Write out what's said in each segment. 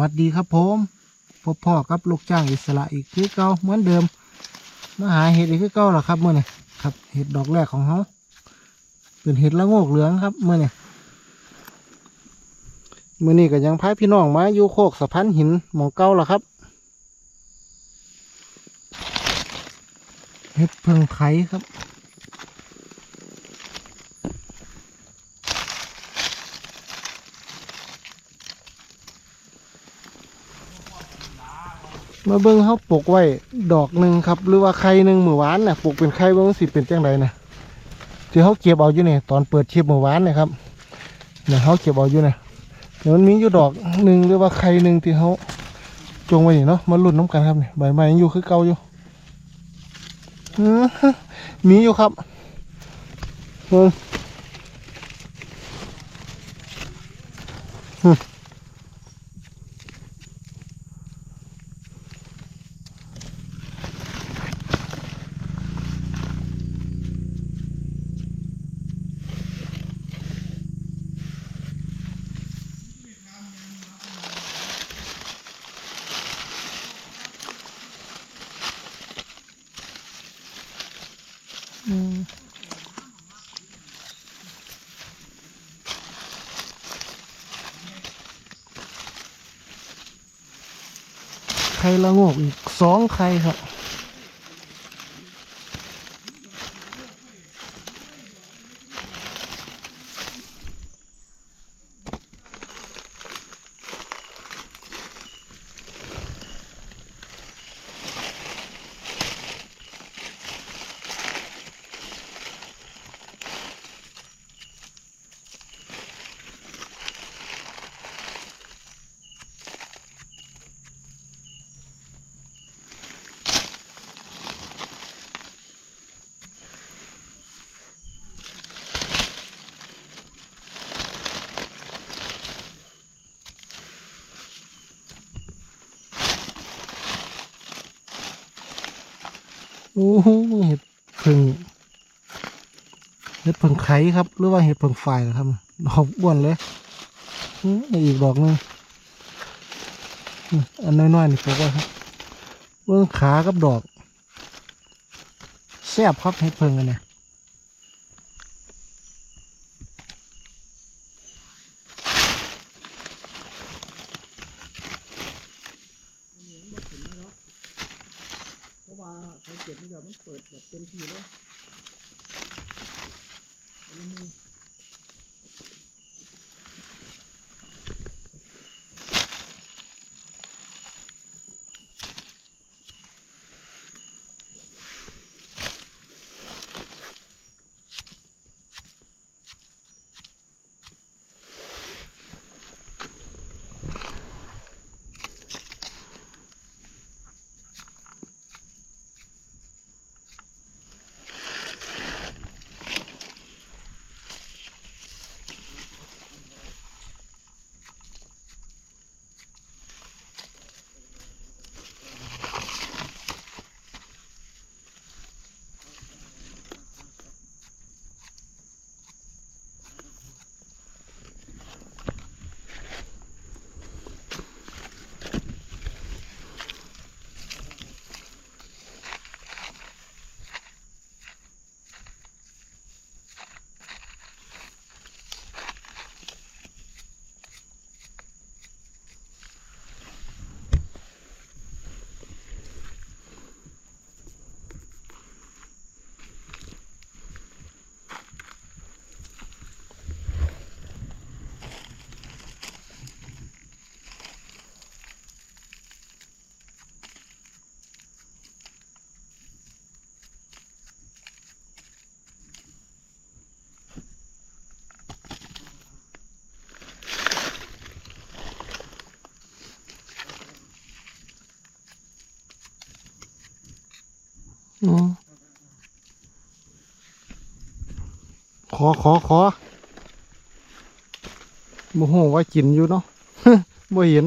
สวัสดีครับผมพบพ่อกับลูกจ้างอิสระอีกคือเก่าเหมือนเดิมมาหาเห็ดอีกคือเก่าหรอครับเมื่อนี่ครับเห็ดดอกแรกของเขาเป็นเห็ดละโงกเหลืองครับเมื่อนี่เมื่อนี้ก็ยังพายพี่น้องมาอยู่โคกสะพานหินหมองเก่าล่ะครับเห็ดเพิงไข่ครับ มาเบิ้งเขาปลูกไว้ดอกหนึ่งครับ หรือว่าไข่หนึ่งมือหวานน่ะปลูกเป็นไข่เบิ้งสิเป็นจังไดนะที่เขาเก็บเอาอยู่เนี่ยตอนเปิดเชิปมือหวานนี่ยครับเนี่ยเขาเก็บเอาอยู่นี่เดี๋ยวมันมีอยู่ดอกหนึ่งหรือว่าไข่หนึ่งที่เขาจงไว้เนาะมาลุ้นน้ำกันครับเนี่ยใบไม้ยังอยู่คือเก่าอยู่อือมีอยู่ครับเออ ไข่ละโงกอีกสองไข่ครับ อ้โหเห็ดเพิ่งเห็ดเพิ่งไข่ครับ หรือว่าเห็ดเพิ่งไฟนะครับดอกอ้วนเลยอีกดอกหนึงอันน้อยๆนี่ผมว่าครับเบื้องขากับดอกแซ่บครับเห็ดเพิ่งกันเนี่ย ขอขอขอโมโหว่ากินอยู่เนาะบ่เห็น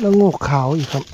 แล้วโงกขาวอีกครับ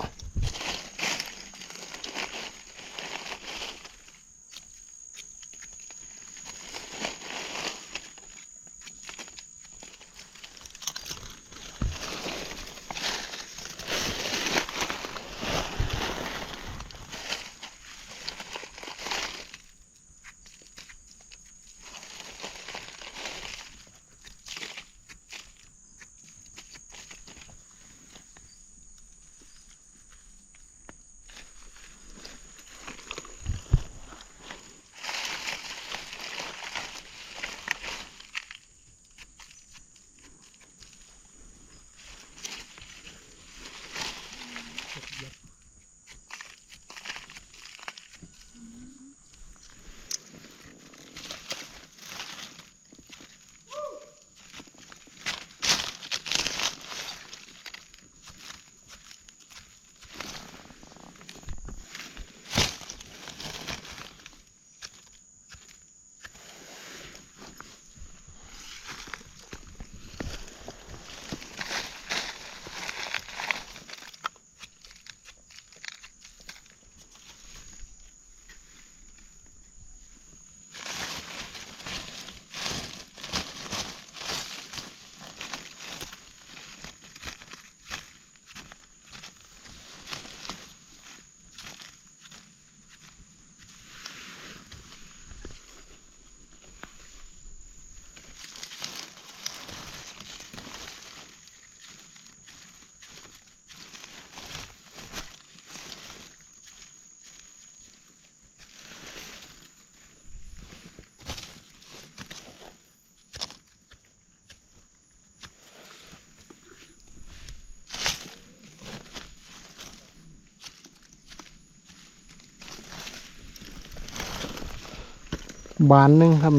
บานหนึ่งครับ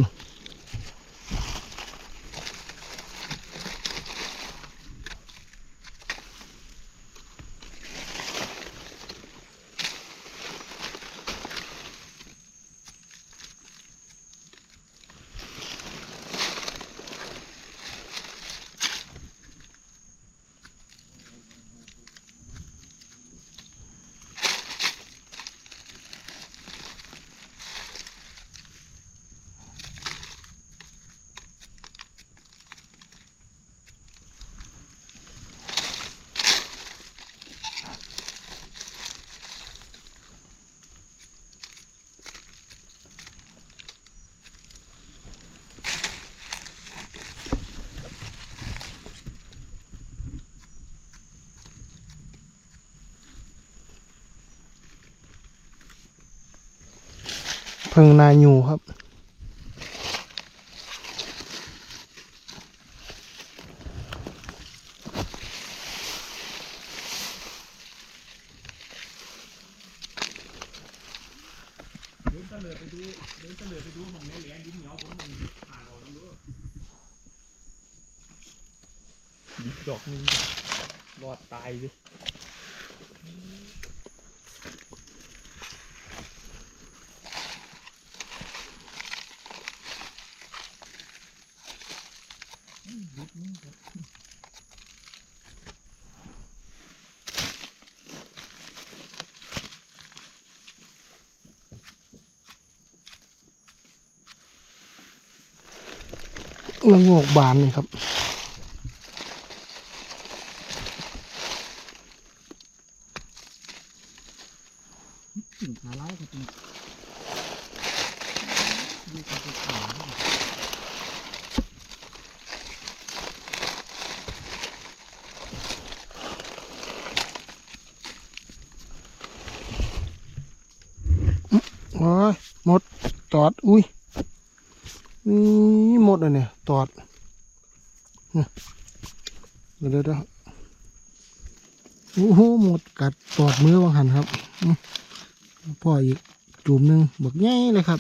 พิงนายูครับดองแหลงๆดินเหนียวผมมันผ่านออกทั้งรู้ดอกนึงรอดตายเลย ละโงกบานนี่ครับขาล่ก็จริงมีกระตุกขาโอ้ยหมด ตอด อุ้ยนี่หมดอะเนี่ยตอดเนี่ยเดี๋ยวเดี๋ยวเดี๋ยวโอ้โหหมดกั ดมือวางหันครับพ่ออีกจุ่มหนึ่งบักแง่เลยครับ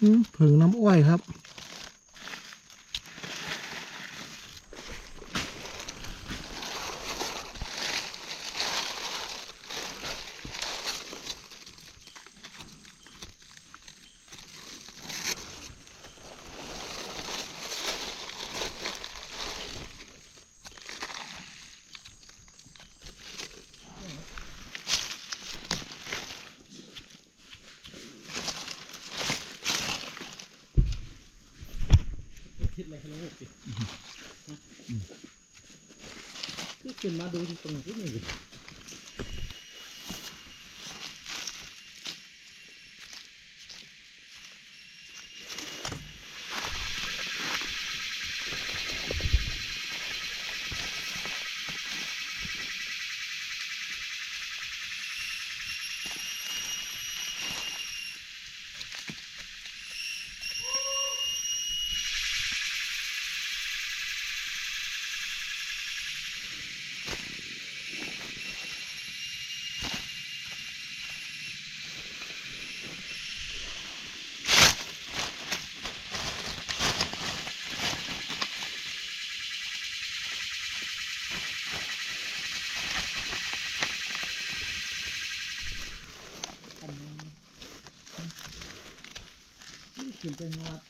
อืมเผิงน้ำอ้อยครับ อ คิดอะไรกันลูกสิ คือขึ้นมาดูที่ ขึ้นไปงอด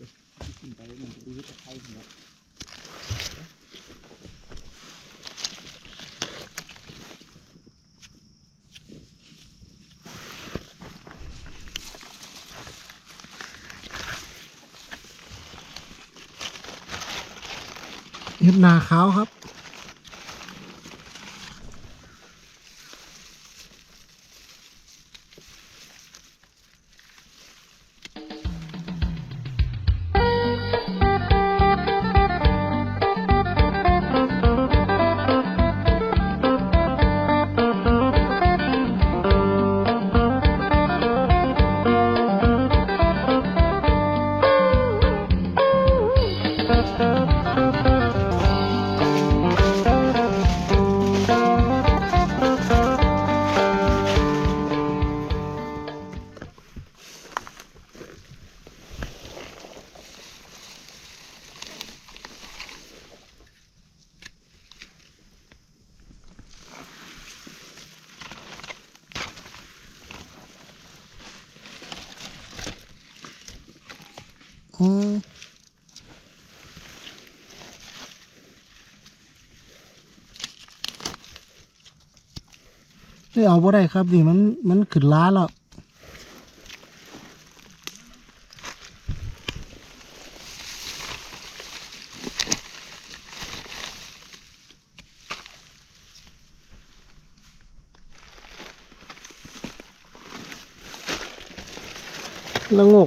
ขึ้นไปมันจะดูตะไคร้หัวเห็ดนาขาวครับ อืมนี่เอาบ่ได้ครับนี่มันมันขึ้นล้าแล้ว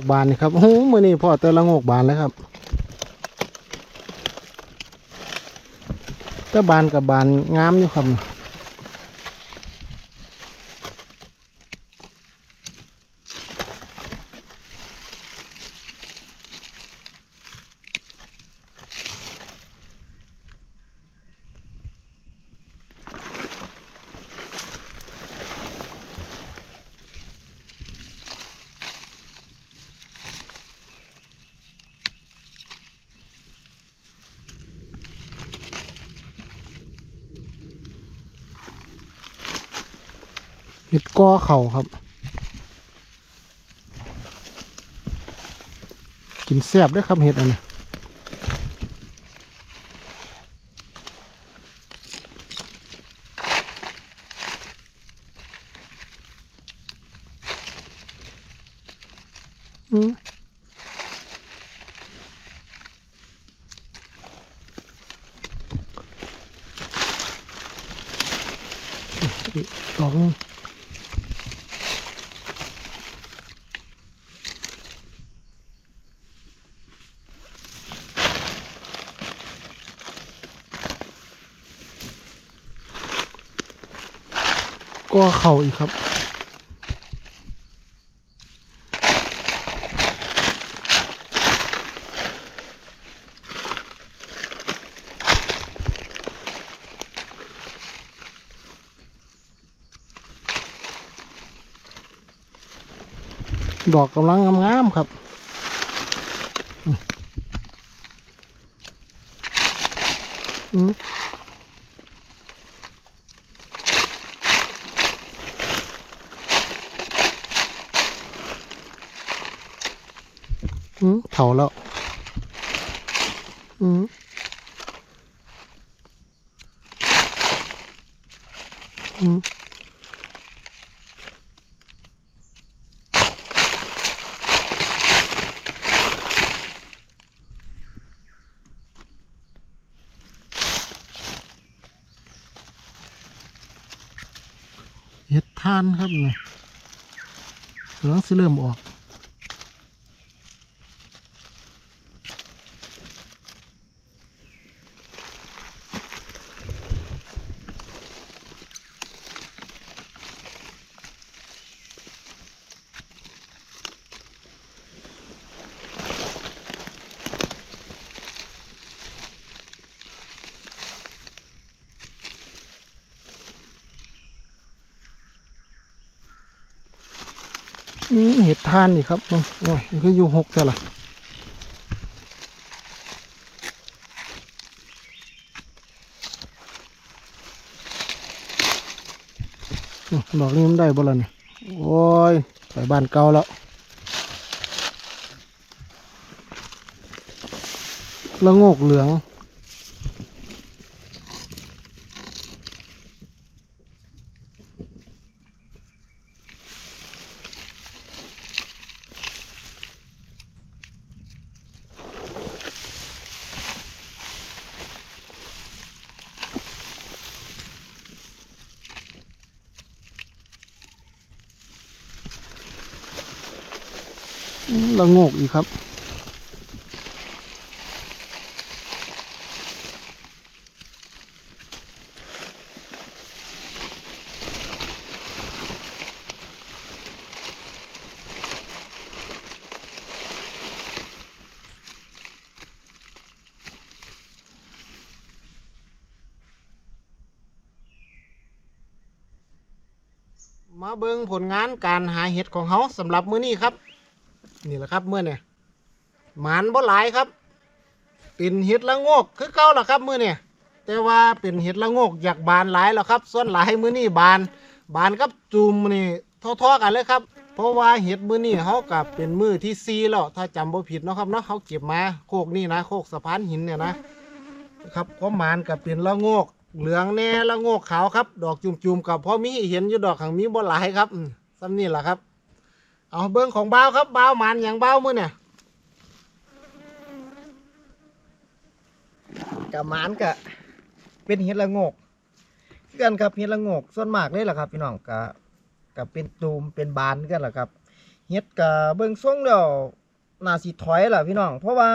กบานนี่ครับโอ้โหมือนี้พ่อเต่ละงกบานแล้วครับแต่บานกับบานงามอยู่ครับ เห็ดก้อเข่าครับ กินแซ่บด้วยครับเห็ดอันนี้อืมอีกดอกหนึ่ง ก็ เข่าอีกครับ ดอกกำลังงามๆครับอืม เท่าแล้ว อืมอืมเห็ดท่านครับเนี่ยหลังสิเริ่มออก ทานนี่ครับโอ้ยมันคืออยู่หกแต่ละอื้อดอกนี้มันได้บ่ล่ะนี่โอ้ยไปบ้านเก่าแล้วละโงกเหลือง ละโงกอีกครับ มาเบิงผลงานการหาเห็ดของเขาสำหรับมื้อนี้ครับ นี่แหละครับมื้อเนี่ยหมานบ่หลายครับ เป็นเห็ดละโงกคือเก่าล่ะครับมื้อเนี่ยแต่ว่าเป็นเห็ดละโงกอยากบานหลายแล้วครับส่วนหลายมื้อนี้บาน บานกับจุ่มนี่เท่าๆกันเลยครับ เพราะว่าเห็ดมื้อนี้เขากับเป็นมือที่ซีแล้วถ้าจำบ่ผิดเนาะครับเนาะเขาเก็บมาโคกนี่นะโคกสะพานหินเนี่ยนะครับก็หมานกับเป็นละโงกเหลืองแน่ละโงกขาวครับ ดอกจุ่มๆกับพอมีเห็นอยู่ดอกขังมีบ่หลายครับซ้ำนี่แหละครับ เอาเบิ้งของบ้าวครับบ้าวหมันอย่างบ้าวมือเนี่ยกับหมานกะเป็นเห็ดละโงกคือกันครับเห็ดละโงกส่วนมากเลยล่ะครับ พี่น้องกะกะเป็นตูมเป็นบานกันล่ะครับเห็ดกะเบิ่งทรงแล้วน่าสิถอยล่ะพี่น้อง เพราะว่า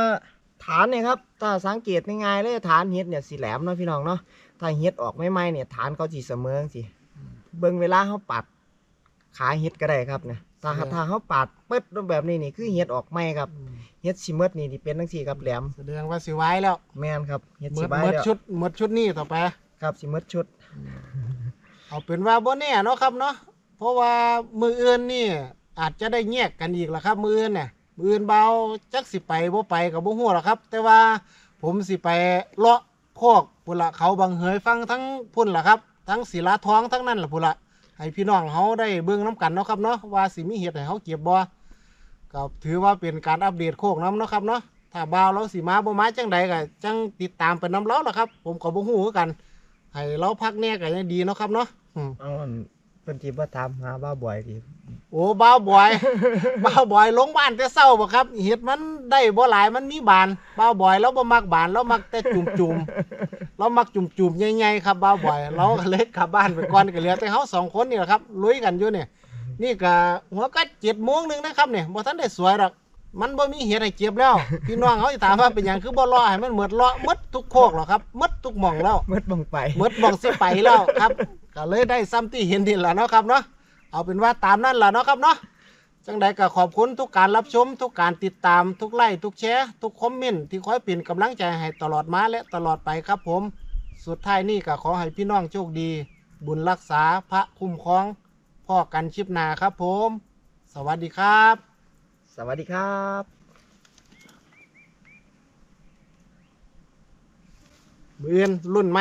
ฐานเนี่ยครับถ้าสังเกตง่ายๆเลยฐานเห็ดเนี่ยสีแหลมเนาะพี่น้องเนาะถ้าเห็ดออกไม่ไหมๆเนี่ยฐานเขาสีเสมอสิเบิ่งเวลาเขาปัดขาเห็ดก็ได้ครับเนี่ย ถ้าถ้าเขาปัดปึ๊ดแบบนี้นี่คือเห็ดออกไหมครับเห็ดสิเมดนี่ที่เป็นทั้งสี่ครับแหลมแสดงว่าสิไว้แล้วแม่นครับเฮ็ดหมสิดบายหมดแล้วชุดหมดชุดนี้ต่อไป ครับสิหมดชุดเอาเป็นว่าบ่แน่เนาะครับเนาะเพราะว่ามืออื่นนี่อาจจะได้แยกกันอีกละครับ มืออื่นเนี่ยมืออื่นเบาจักสิไปบ่ไปกับบ่ฮู้หรอกครับ แต่ว่าผมสิไปเลาะโคกพุ่นละเขาบางเหยฟังทั้งพุ่นล่ะครับ ทั้งศิลาทองทั้งนั้นล่ะพุ่นละ ให้พี่น้องเขาได้เบื้องน้กันเนาะครับเนาะว่าสิมีเห็ดให้เขาเก็บบ่ก็ถือว่าเป็นการอัปเดตโคกน้ำเนาะครับเนาะถ้าบ่าวเราสีมาบ่มาจังใดก็จังติดตามไปน้ำเราล่ะครับ ผมก็บ่ฮู้คือกัน ให้เราพักแน่ก็ยังดีเนาะครับเนาะอืมเอาอัน เพิ่นสิว่าถามหาบ้าบ่อยดีโอ้บ้าวบอย บ้าวบอยลงบ้านแต่เศร้าบ่ครับเห็ดมันได้บ่หลายมันมีบานบ้าวบอยเราบ่มักบานเรามักแต่จุ่มจุ่มๆเรามักจุ่มจุ่มๆใหญ่ๆครับบ้าวบอย เราก็เลยกลับบ้านไปก่อนก็เหลือแต่เฮาสองคนนี่แหละครับลุยกันอยู่เนี่ยนี่ก็หัวก็เจ็ดโมงหนึงนะครับเนี่ยบ่ทันได้สวยหรอกมันบ่มีเห็ดให้เก็บแล้วพี่น้องเขาสิถามว่าเป็นหยังคือบ่รอให้มันหมดรอหมดทุกโคกหรอกครับหมดทุกหม่องแล้วเมิดบังไป หมดบอกสิไปแล้วครับ ก็เลยได้ซ้ำที่เห็นนี่แหละเนาะครับเนาะเอาเป็นว่าตามนั่นแหละเนาะครับเนาะจังใดก็ขอบคุณทุกการรับชม ทุกการติดตามทุกไลค์ทุกแชร์ทุกคอมเมนต์ที่คอยเป็นกำลังใจให้ตลอดมาและตลอดไปครับผม สุดท้ายนี่ก็ขอให้พี่น้องโชคดี บุญรักษาพระคุ้มครองพ่อกันชิปหนาครับผม สวัสดีครับ สวัสดีครับมืออนรุ่นไหม